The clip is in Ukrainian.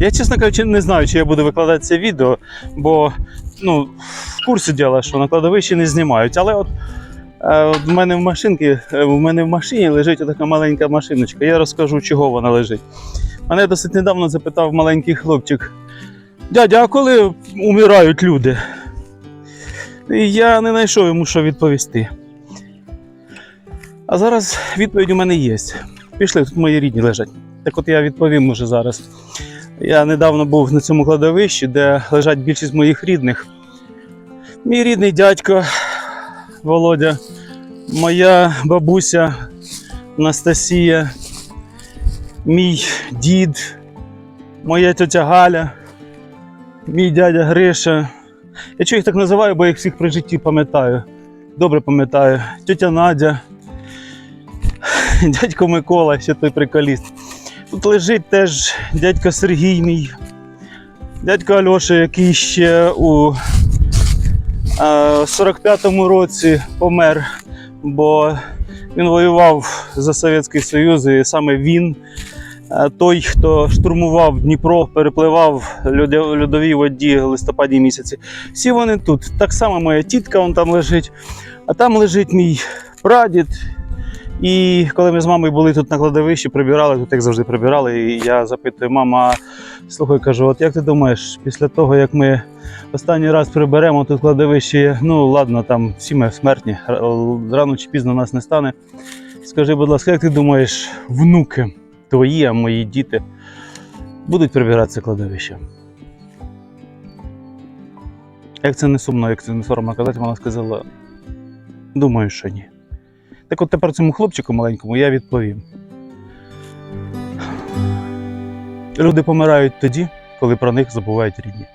Я, чесно кажучи, не знаю, чи я буду викладати це відео, бо ну, в курсі діла, що на кладовищі не знімають. Але от, е, от в мене в машинці, е, в мене в машині лежить така маленька машиночка. Я розкажу, чого вона лежить. Мене досить недавно запитав маленький хлопчик: дядя, а коли умирають люди? І я не знайшов йому що відповісти. А зараз відповідь у мене є. Пішли, тут мої рідні лежать. Так от я відповім уже зараз. Я недавно був на цьому кладовищі, де лежать більшість моїх рідних. Мій рідний дядько Володя, моя бабуся Анастасія, мій дід, моя тетя Галя, мій дядя Гриша. Я чого їх так називаю, бо їх всіх при житті пам'ятаю. Добре пам'ятаю. Тетя Надя, дядько Микола, ще той приколіст. Тут лежить теж дядько Сергій мій, дядько Альоша, який ще у е, 45-му році помер, бо він воював за Совєтський Союз, і саме він, е, той, хто штурмував Дніпро, перепливав льоди- льодові воді в листопаді місяці. Всі вони тут. Так само моя тітка вон там лежить, а там лежить мій прадід. І коли ми з мамою були тут на кладовищі, прибирали, тут як завжди прибирали, і я запитую, мама, слухай, кажу, от як ти думаєш, після того, як ми останній раз приберемо тут кладовище, ну ладно, там всі ми смертні, рано чи пізно нас не стане. Скажи, будь ласка, як ти думаєш, внуки твої, а мої діти будуть прибирати це кладовище? Як це не сумно, як це не соромно казати, вона сказала, думаю, що ні. Так от тепер цьому хлопчику маленькому я відповім. Люди помирають тоді, коли про них забувають рідні.